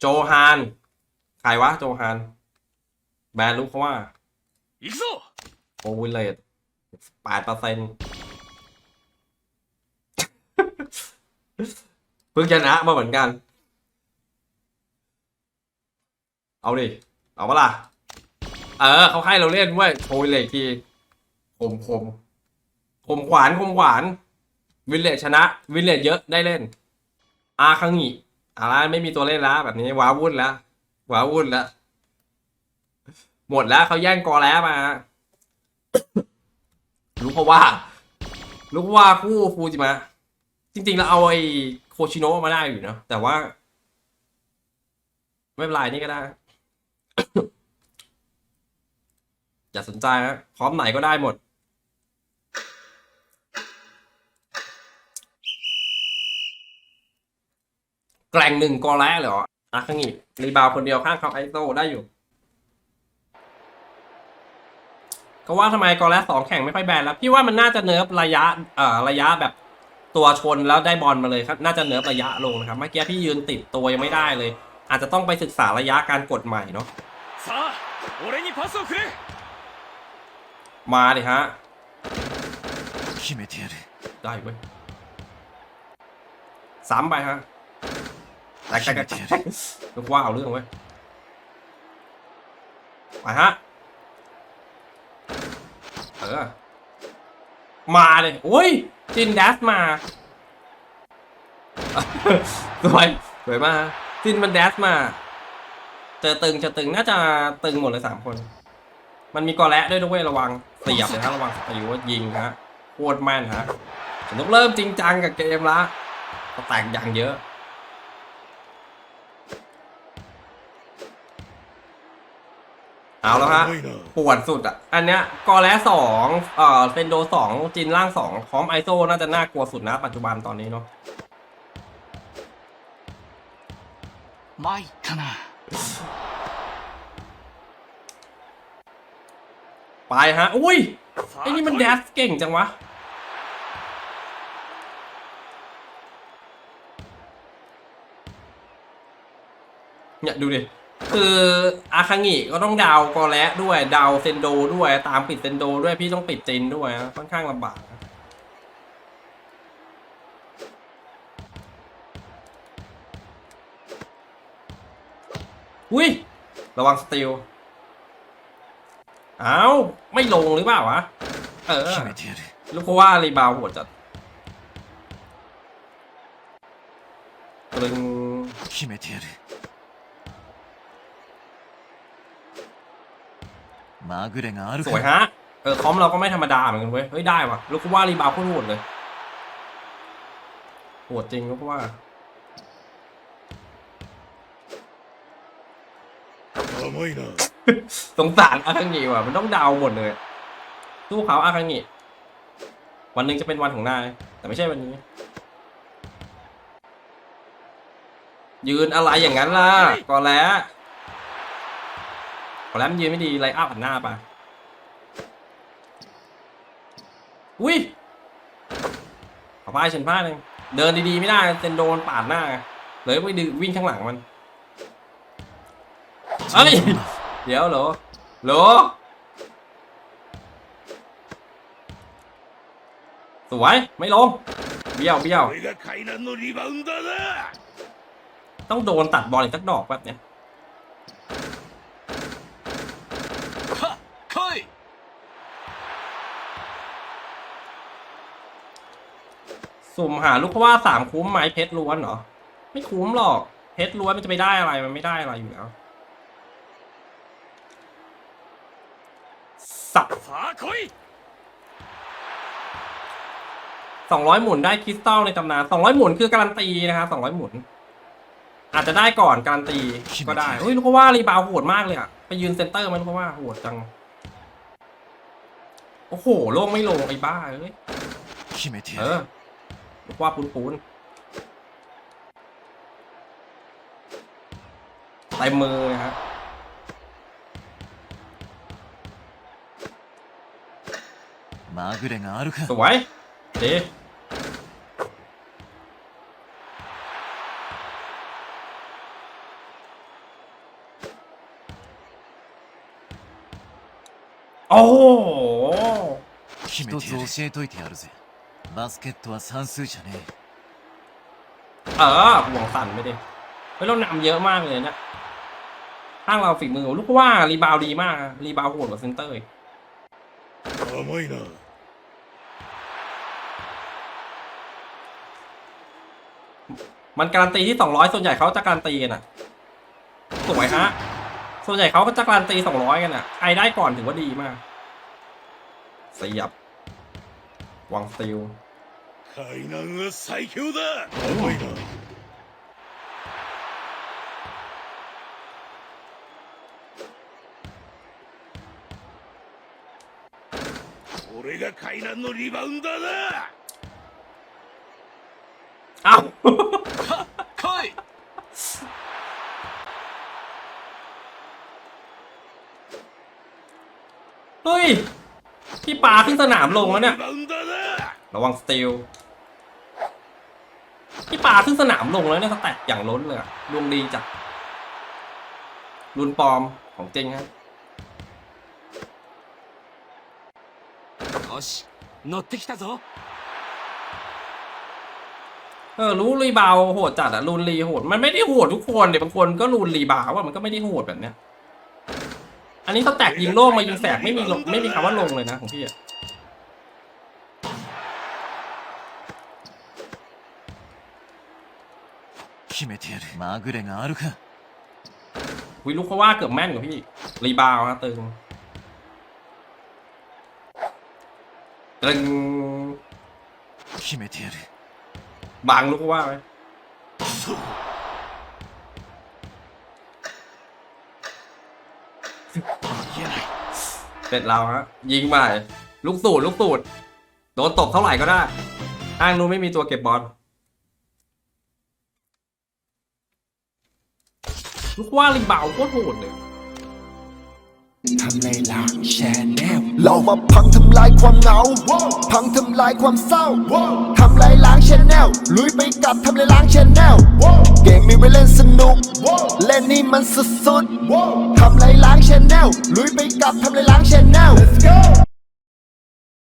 โจฮานใครวะโจฮานแบนลูกเขาว่าอีกโอวิเลตแปดเปอร์เซ็นต์เพิ่งชนะมาเหมือนกัน เอาดิ เอาปะล่ะ เออเขาให้เราเล่นเว้ยโชยเลยทีคมคมคมขวานคมขวาน วินเลตชนะ วินเลตเยอะได้เล่น อาคังหิ อะไรไม่มีตัวเล่นแล้วแบบนี้ว้าวุ่นแล้วว้าวุ่นแล้วหมดแล้วเขาแย่งกอแล้วมารู้เพราะว่ารู้เพราะว่าคู่ฟูจิมะจริง ๆ แล้วเอาไอ้โคชิโนะมาได้อยู่เนอะแต่ว่า ไม่เป็นไรนี่ก็ได้อย่าสนใจนะพร้อมไหนก็ได้หมด แกล่งหนึ่งกอแล้เหรออะข้างนี้รีบาวคนเดียวข้างเขาไอโซได้อยู่ ก็ว่าทำไมกอแล้สองแข่งไม่ค่อยแบนแล้วพี่ว่ามันน่าจะเนิร์ฟระยะเอ่อระยะแบบตัวชนแล้วได้บอลมาเลยครับ น่าจะเนิร์ฟระยะลงนะครับ เมื่อกี้พี่ยืนติดตัวยังไม่ได้เลย อาจจะต้องไปศึกษาระยะการกดใหม่เนาะมาดิฮะได้เว้ยสามไปฮะ แตกแตกแตกแตกนึกว่าเอาเรื่องเว้ยไปฮะ เออ มาเลยโอ้ย จินแดสมา สวย สวยมากจินมันแดสมา เจอตึงเจอตึงน่าจะตึงหมดเลยสามคน มันมีกอแระด้วยด้วยระวังเสียบเลยฮะระวังอายุว่ายิงฮะโคตรแม่นฮะฉันต้องเริ่มจริงจังกับเกมละก็แตกอย่างเยอะ เอาแล้วฮะปวดสุดอะ อันเนี้ยกอแล้สองเอ่อเซนโดสองจินล่างสองพร้อมไอโซน่าจะน่ากลัวสุดนะ ปัจจุบันตอนนี้เนาะไม่ขนาไปฮะ อุ้ย ไอ้นี่มันแดสเก่งจังวะ เนี่ยดูดิ คืออาคังิก็ต้องดาวกอและด้วย ดาวเซนโดด้วย ตามปิดเซนโดด้วยพี่ต้องปิดจินด้วยค่อนข้างลำบากอุ้ย ระวังสติลเอาไม่ลงหรือเปล่าวะ เออ ลูกว่ารีบาวหัวจัดตรึง まぐれがある สวย か ฮะ เออคอมเราก็ไม่ธรรมดาเหมือนกันเว้ย เฮ้ยได้ว่ะลูกเพราะว่ารีบาวด์โคตรโหดเลย โหดจริงลูกเพราะว่า 甘いな สงสารอาคังิว่ะ มันต้องดาวหมดเลยสู้เขาอาคังิวันหนึ่งจะเป็นวันของนาย แต่ไม่ใช่วันนี้ ยืนอะไรอย่างนั้นล่ะก่อนแล้วก่อน แล้วมันยืนไม่ดีไลอัพหันหน้าไปอุ้ยขอพายฉันพลาดหนึ่งเดินดีๆไม่ได้เซนโดนปาดหน้า เลยไปดึงวิ่งข้างหลังมันเอ้ยเดี๋ยวเหรอเหรอสวยไม่ลงเบี้ยวเบี้ยวต้องโดนตัดบอลอีกสักดอกแบบเนี้ย สุ่มหาลูกเพราะว่าสามคุ้มไหมเพชรล้วนเหรอ ไม่คุ้มหรอก เพชรล้วนมันจะไปได้อะไรมันไม่ได้อะไรอยู่แล้วสับสองร้อยหมุนได้คริสตัลในตำนานสองร้อยหมุนคือการันตีนะครับสองร้อยหมุน อาจจะได้ก่อนการันตีก็ได้เฮ้ยลูกว่ารีบาวโหดมากเลยอะไปยืนเซนเตอร์มันลูกว่าโหดจังโอ้โหโล่งไม่ลงไอ้บ้าเอ้ยเออ ว่าปูนปุ้นเต็มมือนะฮะมากเรงารุกสวยดีโอ้一つ教えといてやるぜ バスケットは算数じゃね เออห่วงสั่นไปดิเฮ้ยเรานำเยอะมากเลยเนะข้างเราฝีมือลูกว่ารีบาวดีมากอะรีบาวโหดกว่าเซนเตอร์อีก 甘いな มันการันตีที่สองร้อยส่วนใหญ่เขาจะการันตีกันอ่ะ สวยฮะ ส่วนใหญ่เขาก็จะการันตีสองร้อยกันอ่ะ ใครได้ก่อนถือว่าดีมากเสียบวางสติล 海南は最強だ甘いな俺が海南のリバウンダーだ เอ้า 来い เฮ้ย พี่ปาขึ้นสนามลงแล้วเนี่ย リバウンダーだ ระวังสติล พี่ปาขึ้นสนามลงแล้วเนี่ยสแต็กอย่างล้นเลยอะดวงดีจัดรุนปลอมของจริงครับ よし乗ってきたぞ เออรู้รีบาวโหดจัดอะรูนรีโหด มันไม่ได้โหดทุกคนเดี๋ยวบางคนก็รูนรีบาวว่ามันก็ไม่ได้โหดแบบเนี้ย อันนี้สแต็กยิงโล่งมายิงแสกไม่มีลงไม่มีคำว่าลงเลยนะของพี่อะ 決めてやるまぐれがあるか วิลูกเขาว่าเกือบแม่นกว่าพี่รีบาวฮะตึงตึง 決めてやる บางลูกเขาว่าไหมเสร็จเราฮะยิงใหม่ลูกสูตรลูกสูตรโดนตบเท่าไหร่ก็ได้อ้างนู้นไม่มีตัวเก็บบอล ลูกว่ารีบาวโคตรโหดเลยทำลายล้างแชนแนลเรามาพังทำลายความเหงา พังทำลายความเศร้า ทำลายล้างแชนแนลลุยไปกับทำลายล้างแชนแนลเกมมีไว้เล่นสนุก เล่นนี่มันสุดๆทำลายล้างแชนแนลลุยไปกับทำลายล้างแชนแนล